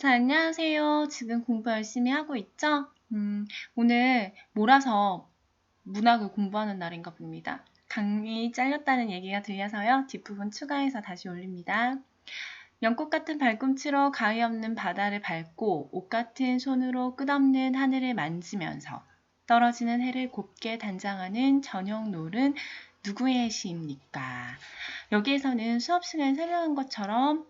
자, 안녕하세요. 지금 공부 열심히 하고 있죠? 음, 오늘 몰아서 문학을 공부하는 날인가 봅니다. 강의 잘렸다는 얘기가 들려서요. 뒷부분 추가해서 다시 올립니다. 연꽃 같은 발꿈치로 가위 없는 바다를 밟고 옷 같은 손으로 끝없는 하늘을 만지면서 떨어지는 해를 곱게 단장하는 저녁 노을은 누구의 시입니까? 여기에서는 수업 시간에 설명한 것처럼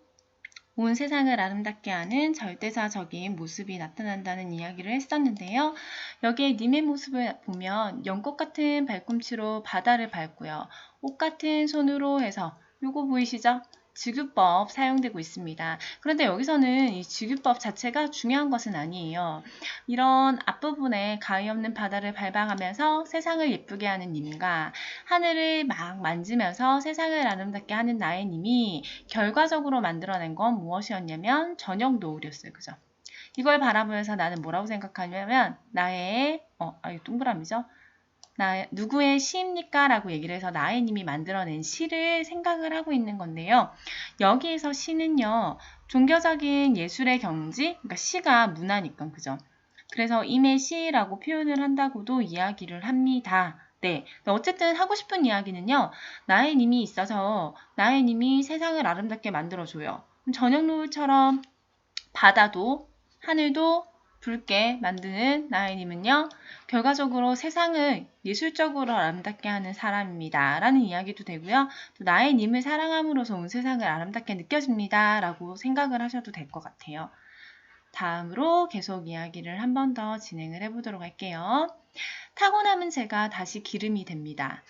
온 세상을 아름답게 하는 절대사적인 모습이 나타난다는 이야기를 했었는데요. 여기에 님의 모습을 보면 연꽃 같은 발꿈치로 바다를 밟고요. 옷 같은 손으로 해서 요거 보이시죠? 지규법 사용되고 있습니다. 그런데 여기서는 이 지규법 자체가 중요한 것은 아니에요. 이런 앞부분에 가위 없는 바다를 밟아가면서 세상을 예쁘게 하는 님과 하늘을 막 만지면서 세상을 아름답게 하는 나의 님이 결과적으로 만들어낸 건 무엇이었냐면 저녁 노을이었어요. 그죠? 이걸 바라보면서 나는 뭐라고 생각하냐면 나의 어, 아, 이 동그라미죠? 나, 누구의 시입니까? 라고 얘기를 해서 나의님이 만들어낸 시를 생각을 하고 있는 건데요. 여기에서 시는요, 종교적인 예술의 경지, 그러니까 시가 문화니까, 그죠? 그래서 임의 시라고 표현을 한다고도 이야기를 합니다. 네. 어쨌든 하고 싶은 이야기는요, 나의 님이 있어서 나의 님이 세상을 아름답게 만들어줘요. 저녁 노을처럼 바다도, 하늘도 붉게 만드는 나의님은요, 결과적으로 세상을 예술적으로 아름답게 하는 사람입니다. 라는 이야기도 되고요. 또 나의 님을 사랑함으로써 온 세상을 아름답게 느껴집니다. 라고 생각을 하셔도 될 것 같아요. 다음으로 계속 이야기를 한 번 더 진행을 해보도록 할게요. 타고남은 제가 다시 기름이 됩니다.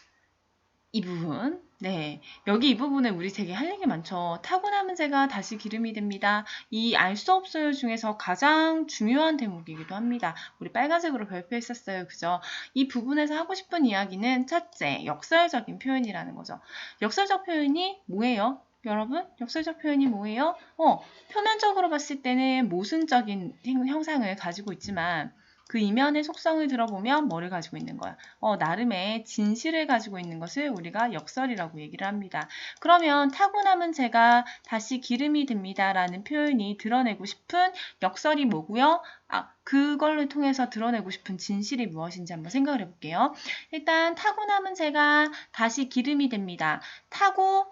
이 부분. 네. 여기 이 부분에 우리 되게 할 얘기 많죠. 타고남은 제가 다시 기름이 됩니다. 이 알 수 없어요 중에서 가장 중요한 대목이기도 합니다. 우리 빨간색으로 별표했었어요. 그죠? 이 부분에서 하고 싶은 이야기는 첫째, 역설적인 표현이라는 거죠. 역설적 표현이 뭐예요? 여러분, 역설적 표현이 뭐예요? 어, 표면적으로 봤을 때는 모순적인 형상을 가지고 있지만 그 이면의 속성을 들어보면 뭐를 가지고 있는 거야? 어, 나름의 진실을 가지고 있는 것을 우리가 역설이라고 얘기를 합니다. 그러면 타고남은 제가 다시 기름이 됩니다. 라는 표현이 드러내고 싶은 역설이 뭐고요? 아, 그걸로 통해서 드러내고 싶은 진실이 무엇인지 한번 생각을 해볼게요. 일단 타고남은 제가 다시 기름이 됩니다. 타고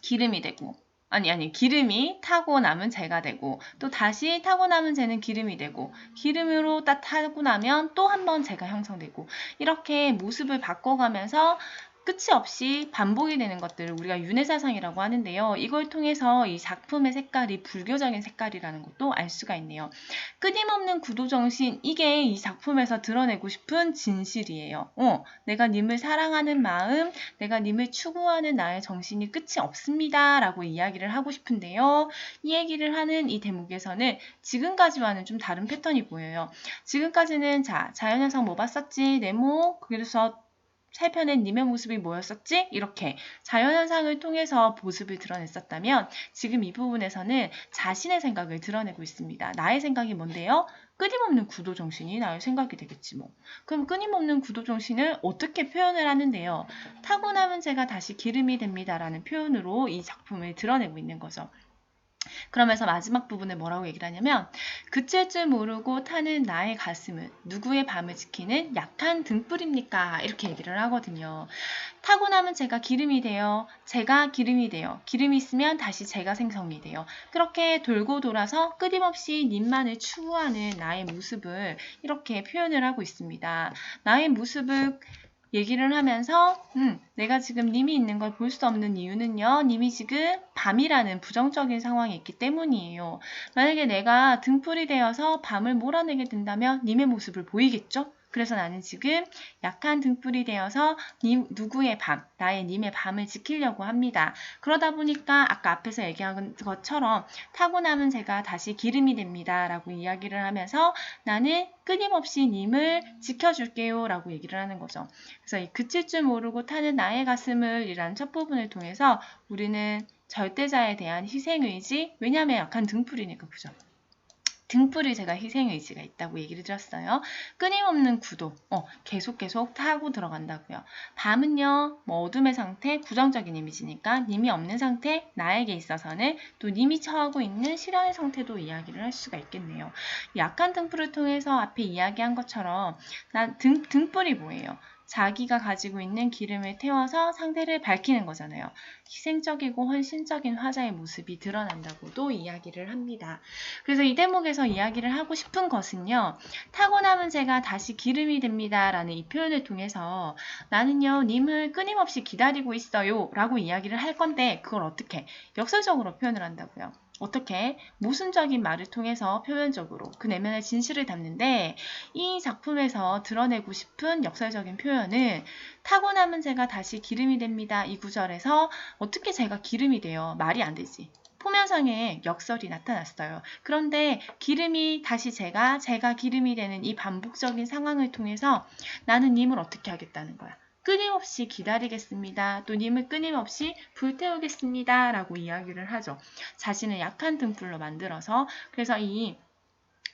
기름이 되고 아니 아니 기름이 타고 남은 재가 되고 또 다시 타고 남은 재는 기름이 되고 기름으로 딱 타고 나면 또 한 번 재가 형성되고 이렇게 모습을 바꿔가면서 끝이 없이 반복이 되는 것들을 우리가 윤회사상이라고 하는데요. 이걸 통해서 이 작품의 색깔이 불교적인 색깔이라는 것도 알 수가 있네요. 끊임없는 구도정신, 이게 이 작품에서 드러내고 싶은 진실이에요. 어, 내가 님을 사랑하는 마음, 내가 님을 추구하는 나의 정신이 끝이 없습니다. 라고 이야기를 하고 싶은데요. 이 얘기를 하는 이 대목에서는 지금까지와는 좀 다른 패턴이 보여요. 지금까지는 자, 자연현상 뭐 봤었지? 네모, 그래서 살펴낸 님의 모습이 뭐였었지? 이렇게 자연현상을 통해서 모습을 드러냈었다면 지금 이 부분에서는 자신의 생각을 드러내고 있습니다. 나의 생각이 뭔데요? 끊임없는 구도 정신이 나의 생각이 되겠지 뭐. 그럼 끊임없는 구도 정신을 어떻게 표현을 하는데요? 타고나면 제가 다시 기름이 됩니다라는 표현으로 이 작품을 드러내고 있는 거죠. 그러면서 마지막 부분에 뭐라고 얘기를 하냐면 그칠 줄 모르고 타는 나의 가슴은 누구의 밤을 지키는 약한 등불입니까? 이렇게 얘기를 하거든요. 타고 나면 제가 기름이 돼요. 제가 기름이 돼요. 기름이 있으면 다시 제가 생성이 돼요. 그렇게 돌고 돌아서 끊임없이 님만을 추구하는 나의 모습을 이렇게 표현을 하고 있습니다. 나의 모습을 얘기를 하면서 음, 내가 지금 님이 있는 걸 볼 수 없는 이유는요. 님이 지금 밤이라는 부정적인 상황이 있기 때문이에요. 만약에 내가 등불이 되어서 밤을 몰아내게 된다면 님의 모습을 보이겠죠? 그래서 나는 지금 약한 등불이 되어서 님, 누구의 밤, 나의 님의 밤을 지키려고 합니다. 그러다 보니까 아까 앞에서 얘기한 것처럼 타고 나면 제가 다시 기름이 됩니다. 라고 이야기를 하면서 나는 끊임없이 님을 지켜줄게요. 라고 얘기를 하는 거죠. 그래서 이 그칠 줄 모르고 타는 나의 가슴을 이란 첫 부분을 통해서 우리는 절대자에 대한 희생의지, 왜냐하면 약한 등불이니까, 그죠? 등불이 제가 희생 의지가 있다고 얘기를 드렸어요. 끊임없는 구도, 어, 계속 계속 타고 들어간다고요. 밤은요, 뭐 어둠의 상태, 부정적인 이미지니까 님이 없는 상태, 나에게 있어서는 또 님이 처하고 있는 실현의 상태도 이야기를 할 수가 있겠네요. 약한 등불을 통해서 앞에 이야기한 것처럼 난 등, 등불이 뭐예요? 자기가 가지고 있는 기름을 태워서 상대를 밝히는 거잖아요. 희생적이고 헌신적인 화자의 모습이 드러난다고도 이야기를 합니다. 그래서 이 대목에서 이야기를 하고 싶은 것은요. 타고 남은 제가 다시 기름이 됩니다. 라는 이 표현을 통해서 나는요, 님을 끊임없이 기다리고 있어요. 라고 이야기를 할 건데 그걸 어떻게 역설적으로 표현을 한다고요. 어떻게 모순적인 말을 통해서 표면적으로 그 내면의 진실을 담는데 이 작품에서 드러내고 싶은 역설적인 표현은 타고 남은 제가 다시 기름이 됩니다. 이 구절에서 어떻게 제가 기름이 돼요? 말이 안 되지. 포면상에 역설이 나타났어요. 그런데 기름이 다시 제가, 제가 기름이 되는 이 반복적인 상황을 통해서 나는 님을 어떻게 하겠다는 거야. 끊임없이 기다리겠습니다. 또 님을 끊임없이 불태우겠습니다. 라고 이야기를 하죠. 자신을 약한 등불로 만들어서 그래서 이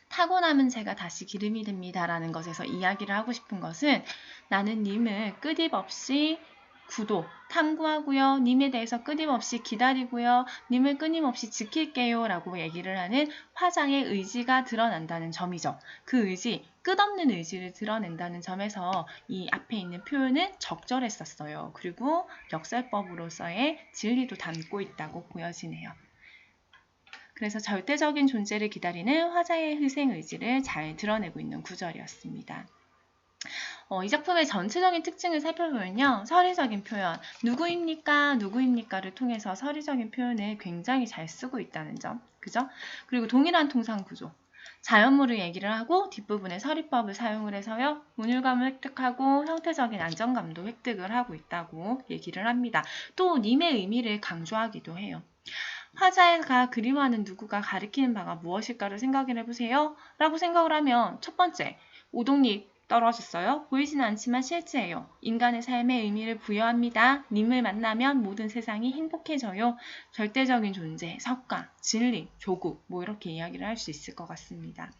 타고 남은 제가 다시 기름이 됩니다. 라는 것에서 이야기를 하고 싶은 것은 나는 님을 끊임없이 구도, 탐구하고요. 님에 대해서 끊임없이 기다리고요. 님을 끊임없이 지킬게요. 라고 얘기를 하는 화장의 의지가 드러난다는 점이죠. 그 의지, 끝없는 의지를 드러낸다는 점에서 이 앞에 있는 표현은 적절했었어요. 그리고 역설법으로서의 진리도 담고 있다고 보여지네요. 그래서 절대적인 존재를 기다리는 화자의 희생 의지를 잘 드러내고 있는 구절이었습니다. 어, 이 작품의 전체적인 특징을 살펴보면요. 서리적인 표현, 누구입니까? 누구입니까를 통해서 서리적인 표현을 굉장히 잘 쓰고 있다는 점. 그죠? 그리고 동일한 통상 구조. 자연물을 얘기를 하고 뒷부분에 서리법을 사용을 해서요. 운율감을 획득하고 형태적인 안정감도 획득을 하고 있다고 얘기를 합니다. 또 님의 의미를 강조하기도 해요. 화자가 그림하는 누구가 가리키는 바가 무엇일까를 생각을 해보세요. 라고 생각을 하면 첫 번째, 오동잎 떨어졌어요? 보이지는 않지만 실제예요. 인간의 삶에 의미를 부여합니다. 님을 만나면 모든 세상이 행복해져요. 절대적인 존재, 석가, 진리, 조국 뭐 이렇게 이야기를 할 수 있을 것 같습니다.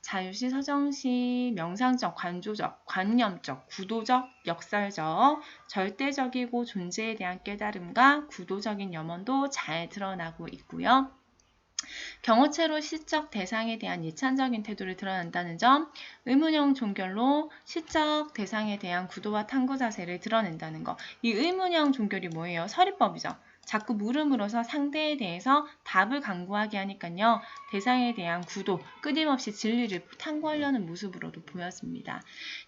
자유시, 서정시, 명상적, 관조적, 관념적, 구도적, 역설적, 절대적이고 존재에 대한 깨달음과 구도적인 염원도 잘 드러나고 있고요. 경어체로 시적 대상에 대한 예찬적인 태도를 드러낸다는 점, 의문형 종결로 시적 대상에 대한 구도와 탐구 자세를 드러낸다는 것. 이 의문형 종결이 뭐예요? 서리법이죠. 자꾸 물음으로써 상대에 대해서 답을 강구하게 하니까요. 대상에 대한 구도, 끊임없이 진리를 탐구하려는 모습으로도 보여집니다.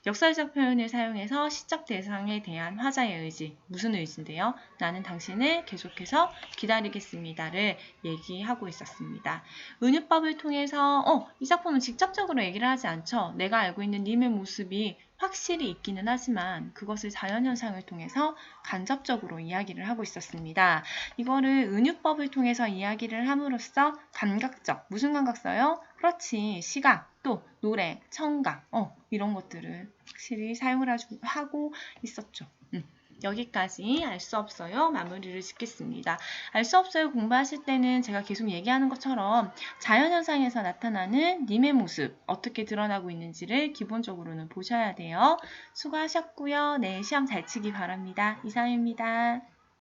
역사적 표현을 사용해서 시적 대상에 대한 화자의 의지, 무슨 의지인데요? 나는 당신을 계속해서 기다리겠습니다를 얘기하고 있었습니다. 은유법을 통해서 어, 이 작품은 직접적으로 얘기를 하지 않죠. 내가 알고 있는 님의 모습이 확실히 있기는 하지만 그것을 자연현상을 통해서 간접적으로 이야기를 하고 있었습니다. 이거를 은유법을 통해서 이야기를 함으로써 감각적, 무슨 감각 써요? 그렇지, 시각, 또 노래, 청각, 어, 이런 것들을 확실히 사용을 하고 있었죠. 음. 여기까지 알 수 없어요. 마무리를 짓겠습니다. 알 수 없어요 공부하실 때는 제가 계속 얘기하는 것처럼 자연현상에서 나타나는 님의 모습 어떻게 드러나고 있는지를 기본적으로는 보셔야 돼요. 수고하셨고요. 내일 시험 잘 치기 바랍니다. 이상입니다.